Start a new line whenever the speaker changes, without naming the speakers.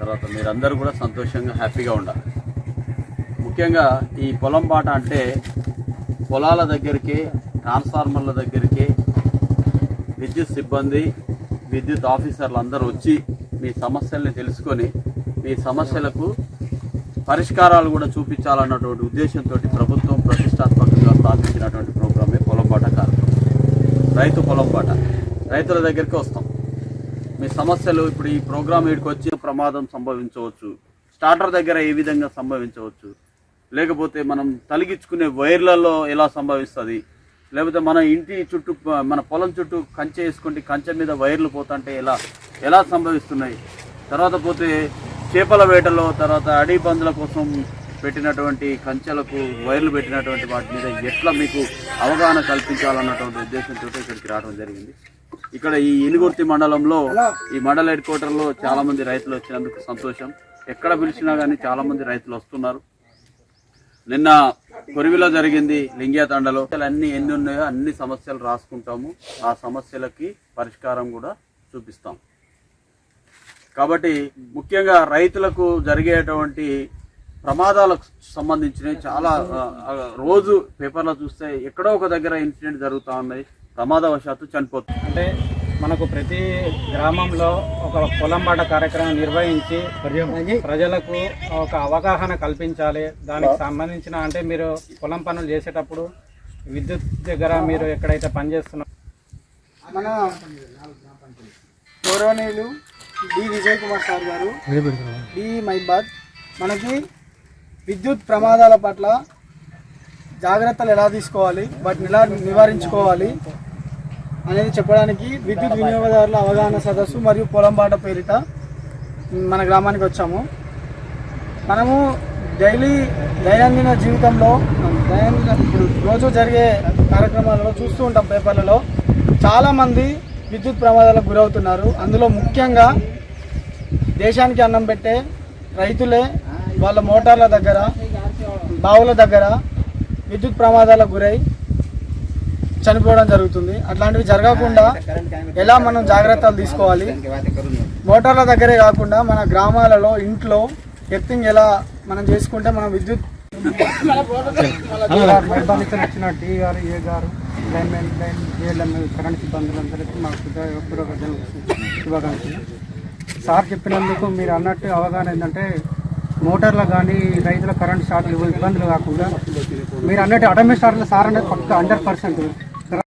తర్వాత మీరందరూ కూడా సంతోషంగా హ్యాపీగా ఉండాలి. ముఖ్యంగా ఈ పొలం బాట అంటే పొలాల దగ్గరికి ట్రాన్స్ఫార్మర్ల దగ్గరికి విద్యుత్ సిబ్బంది విద్యుత్ ఆఫీసర్లు అందరూ వచ్చి మీ సమస్యల్ని తెలుసుకొని మీ సమస్యలకు పరిష్కారాలు కూడా చూపించాలన్నటువంటి ఉద్దేశంతో ప్రభుత్వం ప్రతిష్టాత్మకంగా స్థాపించినటువంటి ప్రోగ్రామే పొలం బాట కార్యక్రమం. రైతు పొలం బాట. రైతుల దగ్గరికి వస్తాం. మీ సమస్యలు ఇప్పుడు ఈ ప్రోగ్రామ్ వీడికి వచ్చి ప్రమాదం సంభవించవచ్చు. స్టార్టర్ దగ్గర ఏ విధంగా సంభవించవచ్చు? లేకపోతే మనం తలిగించుకునే వైర్లలో ఎలా సంభవిస్తుంది? లేకపోతే మన ఇంటి చుట్టూ మన పొలం చుట్టూ కంచె వేసుకుంటే కంచె మీద వైర్లు పోతుంటే ఎలా ఎలా సంభవిస్తున్నాయి? తర్వాత పోతే చేపల వేటలో తర్వాత అడవి పందుల కోసం పెట్టినటువంటి కంచెలకు వైర్లు పెట్టినటువంటి వాటి మీద ఎట్లా మీకు అవగాహన కల్పించాలన్నటువంటి ఉద్దేశంతో ఇక్కడికి రావడం జరిగింది. ఇక్కడ ఈ ఇనుగుర్తి మండలంలో ఈ మండల హెడ్ క్వార్టర్లో చాలామంది రైతులు వచ్చినందుకు సంతోషం. ఎక్కడ పిలిచినా కానీ చాలామంది రైతులు వస్తున్నారు. నిన్న కొరివిలో జరిగింది లింగియాతండలో అన్ని ఎన్ని ఉన్నాయో అన్ని సమస్యలు రాసుకుంటాము. ఆ సమస్యలకి పరిష్కారం కూడా చూపిస్తాం. కాబట్టి ముఖ్యంగా రైతులకు జరిగేటువంటి ప్రమాదాలకు సంబంధించినవి చాలా రోజు పేపర్లో చూస్తే ఎక్కడో ఒక దగ్గర ఇన్సిడెంట్ జరుగుతూ ఉన్నాయి ప్రమాదవశాత్తు చనిపోతుంది
అంటే మనకు ప్రతి గ్రామంలో ఒక పొలం బాట కార్యక్రమం నిర్వహించి ప్రజలకు ఒక అవగాహన కల్పించాలి. దానికి సంబంధించిన అంటే మీరు పొలం పనులు చేసేటప్పుడు విద్యుత్ దగ్గర మీరు ఎక్కడైతే పనిచేస్తున్నారో
మన గౌరవనీయులు D. Vijay Kumar sir garu D. మైబాద్ మనకి విద్యుత్ ప్రమాదాల పట్ల జాగ్రత్తలు ఎలా తీసుకోవాలి? వాటిని ఎలా నివారించుకోవాలి? అనేది చెప్పడానికి విద్యుత్ వినియోగదారుల అవగాహన సదస్సు మరియు పొలంబాట పేరిట మన గ్రామానికి వచ్చాము. మనము డైలీ దైనందిన జీవితంలో దైనందిన ఇప్పుడు రోజు జరిగే కార్యక్రమాలలో చూస్తూ ఉంటాం పేపర్లలో. చాలామంది విద్యుత్ ప్రమాదాలకు గురవుతున్నారు. అందులో ముఖ్యంగా దేశానికి అన్నం పెట్టే రైతులే వాళ్ళ మోటార్ల దగ్గర బావుల దగ్గర విద్యుత్ ప్రమాదాలకు గురై చనిపోవడం జరుగుతుంది. అట్లాంటివి జరగకుండా ఎలా మనం జాగ్రత్తలు తీసుకోవాలి? మోటార్ల దగ్గరే కాకుండా మన గ్రామాలలో ఇంట్లో ఎర్తింగ్ ఎలా మనం చేసుకుంటే మనం విద్యుత్
మైదానికి వచ్చిన D garu A garu line line ALM current సిబ్బందులందరికీ అందరికీ శుభాకాంక్షలు. సార్ చెప్పినందుకు మీరు అన్నట్టు అవగాహన ఏంటంటే మోటార్లు కానీ రైతుల కరెంట్ షార్ట్లు ఇబ్బందులు కాకుండా మీరు అన్నట్టు అటోమేటిక్ షార్ట్లు సార్ అనేది పక్క హండ్రెడ్ పర్సెంట్.